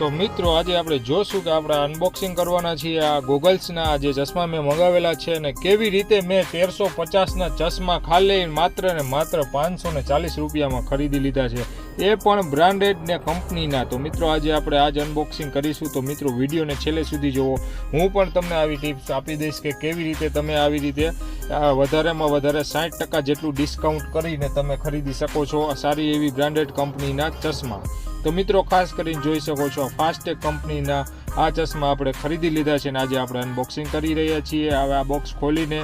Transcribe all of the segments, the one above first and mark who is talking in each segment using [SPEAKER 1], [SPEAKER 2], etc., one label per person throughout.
[SPEAKER 1] તો મિત્રો, આજે આપણે જોશું કે આપણે અનબોક્સિંગ કરવાના છીએ આ ગોગલ્સના જે ચશ્મા મેં મંગાવેલા છે અને કેવી રીતે મેં તેરસો પચાસના ચશ્મા ખાલી માત્ર ને માત્ર પાંચસો ને ચાલીસ રૂપિયામાં ખરીદી લીધા છે. એ પણ બ્રાન્ડેડ ને કંપનીના તો મિત્રો, આજે આપણે આજ અનબોક્સિંગ કરીશું. તો મિત્રો, વિડીયોને છેલ્લે સુધી જુઓ. હું પણ તમને આવી ટિપ્સ આપી દઈશ કે કેવી રીતે તમે આવી રીતે વધારેમાં વધારે સાઠ ટકા જેટલું ડિસ્કાઉન્ટ કરીને તમે ખરીદી શકો છો સારી એવી બ્રાન્ડેડ કંપનીના ચશ્મા. તો મિત્રો, ખાસ કરીને જોઈ શકો છો ફાસ્ટેગ કંપનીના આ ચશ્મા આપણે ખરીદી લીધા છે અને આજે આપણે અનબોક્સિંગ કરી રહ્યા છીએ. હવે આ બોક્સ ખોલીને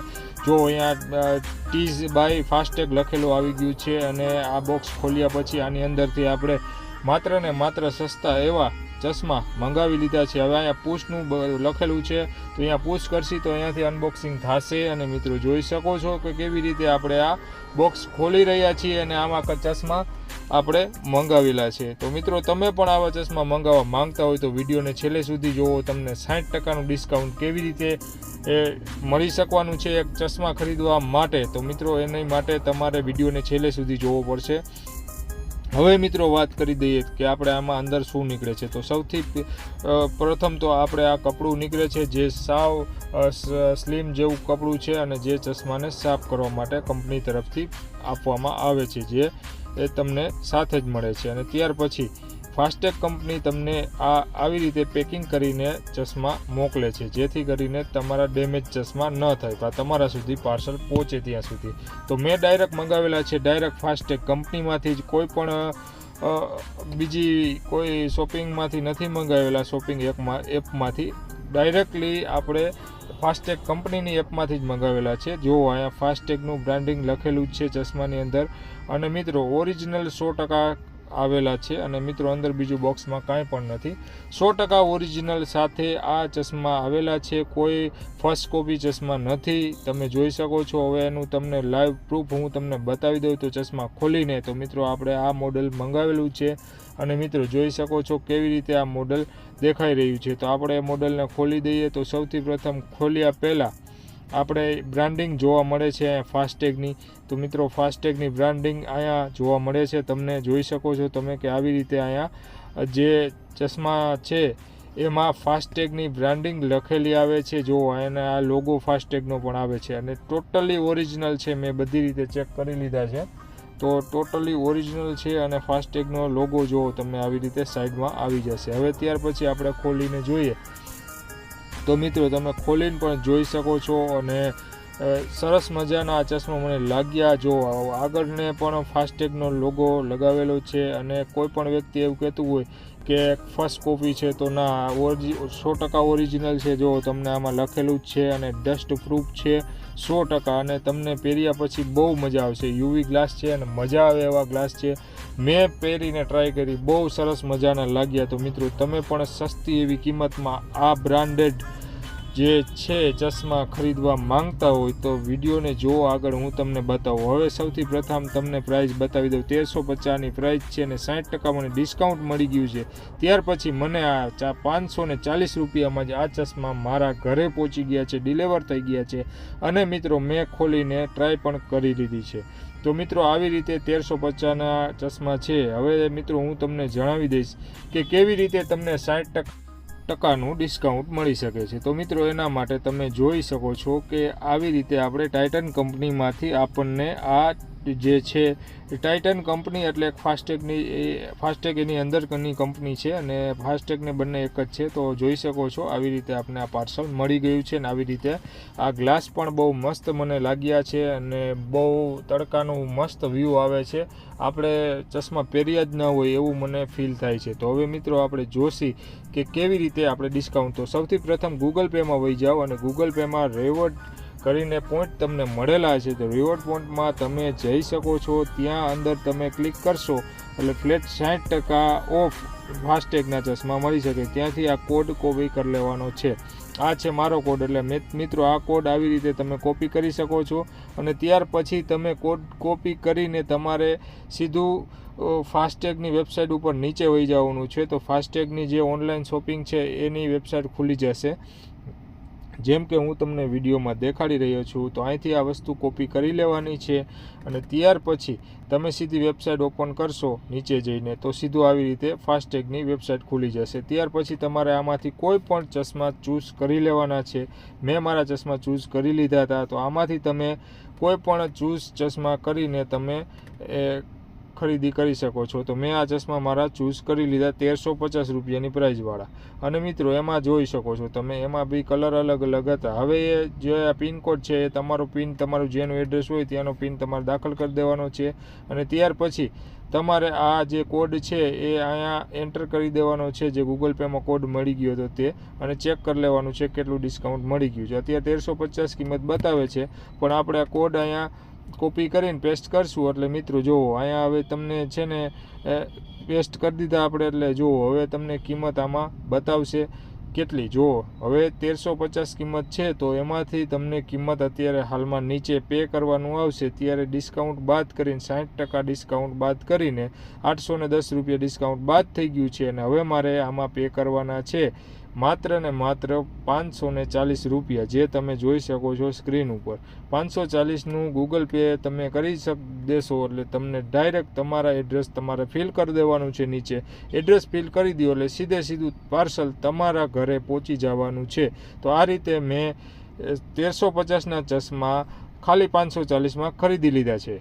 [SPEAKER 1] જો અહીંયા ટીઝ બાય ફાસ્ટેગ લખેલું આવી ગયું છે અને આ બોક્સ ખોલ્યા પછી આની અંદરથી આપણે માત્ર ને માત્ર સસ્તા એવા ચશ્મા મંગાવી લીધા છે. હવે અહીંયા પૂછનું બ- લખેલું છે. તો અહીંયા પૂછ કરશી તો અહીંયાથી અનબોક્સિંગ થશે અને મિત્રો જોઈ શકો છો કે કેવી રીતે આપણે આ બોક્સ ખોલી રહ્યા છીએ અને આમાં ચશ્મા આપણે મંગાવેલા છે. તો મિત્રો તમે પણ આવા ચશ્મા મંગાવવા માંગતા હોય તો વિડીયોને છેલ્લે સુધી જોવો. તમને સાઠ ટકાનું ડિસ્કાઉન્ટ કેવી રીતે એ મળી શકવાનું છે એક ચશ્મા ખરીદવા માટે. તો મિત્રો એની માટે તમારે વિડીયોને છેલ્લે સુધી જોવો પડશે. હવે મિત્રો વાત કરી દઈએ કે આપણે આમાં અંદર શું નીકળે છે. તો સૌથી પ્રથમ તો આપણે આ કપડું નીકળે છે જે સાવ સ્લીમ જેવું કપડું છે અને જે ચશ્માને સાફ કરવા માટે કંપની તરફથી આપવામાં આવે છે, જે એ તમને સાથે જ મળે છે. અને ત્યાર પછી ફાસ્ટેગ કંપની તમને આ આવી રીતે પેકિંગ કરીને ચશ્મા મોકલે છે, જેથી કરીને તમારા ડેમેજ ચશ્મા ન થાય પણ તમારા સુધી પાર્સલ પહોંચે ત્યાં સુધી. તો મેં ડાયરેક્ટ મંગાવેલા છે, ડાયરેક્ટ ફાસ્ટેગ કંપનીમાંથી જ કોઈ પણ બીજી કોઈ શોપિંગમાંથી નથી મંગાવેલા શોપિંગ એપમાં એપમાંથી. ડાયરેક્ટલી આપણે ફાસ્ટેગ કંપનીની એપમાંથી જ મંગાવેલા છે. જો અહીંયા ફાસ્ટેગનું બ્રાન્ડિંગ લખેલું જ છે ચશ્માની અંદર. અને મિત્રો, ઓરિજિનલ સો ટકા આવેલા છે અને મિત્રો અંદર બીજું બોક્સમાં કાંઈ પણ નથી. સો ટકા ઓરિજિનલ સાથે આ ચશ્મા આવેલા છે. કોઈ ફર્સ્ટ કોપી ચશ્મા નથી. તમે જોઈ શકો છો. હવે એનું તમને લાઈવ પ્રૂફ હું તમને બતાવી દઉં તો ચશ્મા ખોલીને તો મિત્રો આપણે આ મોડલ મંગાવેલું છે. અને મિત્રો જોઈ શકો છો કેવી રીતે આ મોડલ દેખાઈ રહ્યું છે. તો આપણે એ મોડલને ખોલી દઈએ તો સૌથી પ્રથમ ખોલ્યા પહેલાં આપણે બ્રાન્ડિંગ જોવા મળે છે અહીંયા ફાસ્ટેગની તો મિત્રો ફાસ્ટેગની બ્રાન્ડિંગ અહીંયા જોવા મળે છે. તમને જોઈ શકો છો તમે કે આવી રીતે અહીંયા જે ચશ્મા છે, એમાં ફાસ્ટેગની બ્રાન્ડિંગ લખેલી આવે છે. જો અને આ લોગો ફાસ્ટેગનો પણ આવે છે. અને ટોટલી ઓરિજિનલ છે. મેં બધી રીતે ચેક કરી લીધા છે. તો ટોટલી ઓરિજિનલ છે અને ફાસ્ટેગનો લોગો જો તમને આવી રીતે સાઈડમાં આવી જશે. હવે ત્યાર પછી આપણે ખોલીને જોઈએ. તો મિત્રો તમે ખોલીને પણ જોઈ શકો છો અને સરસ મજાના આ ચશ્મા મને લાગ્યા. જો આગળને પણ ફાસ્ટેગનો લોગો લગાવેલો છે અને કોઈ પણ વ્યક્તિ એવું કહેતું હોય કે ફર્સ્ટ કોપી છે, તો ના ઓરિજિ સો ટકા ઓરિજિનલ છે. જો તમને આમાં લખેલું જ છે અને ડસ્ટ પ્રૂફ છે, સો ટકા. અને તમને પહેર્યા પછી બહુ મજા આવશે. યુવી ગ્લાસ છે અને મજા આવે એવા ગ્લાસ છે. મેં પહેરીને ટ્રાય કરી. બહુ સરસ મજાના લાગ્યા. તો મિત્રો, તમે પણ સસ્તી એવી કિંમતમાં આ બ્રાન્ડેડ જે છે ચશ્મા ખરીદવા માંગતા હોય તો વિડીયોને જુઓ. આગળ હું તમને બતાવું. હવે સૌથી પ્રથમ તમને પ્રાઇસ બતાવી દઉં. તેરસો પચાસની પ્રાઇસ છે અને સાઠ ટકા મને ડિસ્કાઉન્ટ મળી ગયું છે. ત્યાર પછી મને આ પાંચસો ને ચાલીસ રૂપિયામાં જ આ ચશ્મા મારા ઘરે પહોંચી ગયા છે. ડિલિવર થઈ ગયા છે. અને મિત્રો, મેં ખોલીને ટ્રાય પણ કરી લીધી છે. તો મિત્રો, આવી રીતે તેરસો પચાસના ચશ્મા છે. હવે મિત્રો, હું તમને જણાવી દઈશ કે કેવી રીતે તમને સાઠ ટકા ટકાનું ડિસ્કાઉન્ટ મળી શકે છે. તો મિત્રો, એના માટે તમે જોઈ શકો છો કે આવી રીતે આપણે ટાઇટન કંપનીમાંથી આપણને આ જે છે ટાઇટન કંપની એટલે ફાસ્ટેગની ફાસ્ટેગ એની અંદરની કંપની છે અને ફાસ્ટેગને બંને એક જ છે. તો જોઈ શકો છો, આવી રીતે આપણે આ પાર્સલ મળી ગયું છે અને આવી રીતે આ ગ્લાસ પણ બહુ મસ્ત મને લાગ્યા છે અને બહુ તડકાનું મસ્ત વ્યૂ આવે છે. આપણે ચશ્મા પહેર્યા જ ન હોય એવું મને ફીલ થાય છે. તો હવે મિત્રો આપણે જોશી કે કેવી રીતે આપણે ડિસ્કાઉન્ટ તો સૌથી પ્રથમ ગૂગલ પેમાં વહી જાઓ અને ગૂગલ પેમાં રેવર્ડ કરીને પોઈન્ટ તમને મળેલા છે, તો રિવોર્ડ પોઈન્ટમાં તમે જઈ શકો છો. ત્યાં અંદર તમે ક્લિક કરશો, એટલે ફ્લેટ સાઠ ટકા ઓફ ફાસ્ટેગના ચશ્મા મળી શકે. ત્યાંથી આ કોડ કોપી કરી લેવાનો છે. આ છે મારો કોડ એટલે મિત- મિત્રો, આ કોડ આવી રીતે તમે કોપી કરી શકો છો. અને ત્યાર પછી તમે કોડ કોપી કરીને તમારે સીધું ફાસ્ટેગની વેબસાઇટ ઉપર નીચે વહી જવાનું છે. તો ફાસ્ટેગની જે ઓનલાઈન શોપિંગ છે, એની વેબસાઇટ ખુલી જશે. જેમ કે હું તમને વિડીયોમાં દેખાડી રહ્યો છું, તો અહીંથી આ વસ્તુ કોપી કરી લેવાની છે અને ત્યાર પછી તમે સીધી વેબસાઇટ ઓપન કરશો નીચે જઈને, તો સીધું આવી રીતે ફાસ્ટેગની વેબસાઇટ ખુલી જશે. ત્યાર પછી તમારે આમાંથી કોઈ પણ ચશ્મા ચૂઝ કરી લેવાના છે. મેં મારા ચશ્મા ચૂઝ કરી લીધા હતા, તો આમાંથી તમે કોઈ પણ ચૂઝ ચશ્મા કરીને તમે ખરીદી કરી શકો છો. તો મેં આ ચશ્મા મારા ચૂઝ કરી લીધા તેરસો પચાસ રૂપિયાની પ્રાઇઝવાળા અને મિત્રો, એમાં જોઈ શકો છો તમે, એમાં બી કલર અલગ અલગ હતા. હવે એ જે આ પિનકોડ છે, એ તમારો પિન તમારું જેનું એડ્રેસ હોય ત્યાંનો પિન તમારે દાખલ કરી દેવાનો છે. અને ત્યાર પછી તમારે આ જે કોડ છે, એ અહીંયા એન્ટર કરી દેવાનો છે, જે ગૂગલ પેમાં કોડ મળી ગયો હતો તે. અને ચેક કરી લેવાનું છે, કેટલું ડિસ્કાઉન્ટ મળી ગયું છે. અત્યારે તેરસો પચાસ કિંમત બતાવે છે. પણ આપણે આ કોડ અહીંયા કોપી કરીને પેસ્ટ કરશું. એટલે મિત્રો, જુઓ, અહીંયા હવે તમને છે ને પેસ્ટ કરી દીધા આપણે, એટલે જુઓ, હવે તમને કિંમત આમાં બતાવશે. કેટલી? જુઓ, હવે તેરસો પચાસ કિંમત છે, તો એમાંથી તમને કિંમત અત્યારે હાલમાં નીચે પે કરવાનું આવશે. ત્યારે ડિસ્કાઉન્ટ બાદ કરીને સાઠ ટકા ડિસ્કાઉન્ટ બાદ કરીને આઠસો ને દસ રૂપિયા ડિસ્કાઉન્ટ બાદ થઈ ગયું છે અને હવે મારે આમાં પે કરવાના છે. માત્ર ને માત્ર પાંચસો ને ચાલીસ રૂપિયા, જે તમે જોઈ શકો છો સ્ક્રીન ઉપર. પાંચસો ચાલીસનું ગૂગલ પે તમે કરી શક, દેશો, એટલે તમને ડાયરેક્ટ તમારા એડ્રેસ તમારે ફિલ કરી દેવાનું છે નીચે. એડ્રેસ ફિલ કરી દો, એટલે સીધે સીધું પાર્સલ તમારા ઘરે પહોંચી જવાનું છે. તો આ રીતે મેં તેરસો પચાસના ચશ્મા ખાલી પાંચસો ચાલીસમાં ખરીદી લીધા છે.